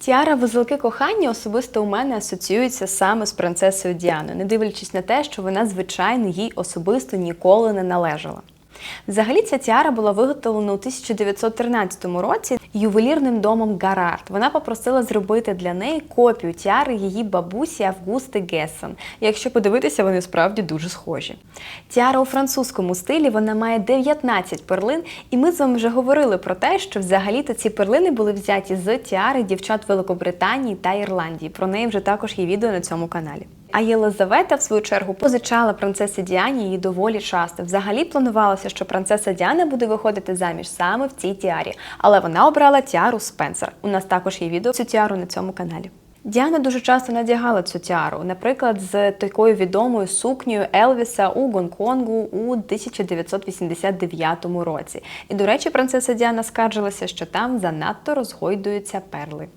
Тіара вузелки кохання особисто у мене асоціюється саме з принцесою Діаною, не дивлячись на те, що вона, звичайно, їй особисто ніколи не належала. Взагалі ця тіара була виготовлена у 1913 році ювелірним домом Гарард. Вона попросила зробити для неї копію тіари її бабусі Августи Гессен. Якщо подивитися, вони справді дуже схожі. Тіара у французькому стилі вона має 19 перлин, і ми з вами вже говорили про те, що взагалі-то ці перлини були взяті з тіари дівчат Великобританії та Ірландії. Про неї вже також є відео на цьому каналі. А Єлизавета, в свою чергу, позичала принцесі Діані її доволі часто. Взагалі планувалося, що принцеса Діана буде виходити заміж саме в цій тіарі, але вона обрала тіару Спенсер. У нас також є відео цю тіару на цьому каналі. Діана дуже часто надягала цю тіару, наприклад, з такою відомою сукнею Елвіса у Гонконгу у 1989 році. І, до речі, принцеса Діана скаржилася, що там занадто розгойдуються перли.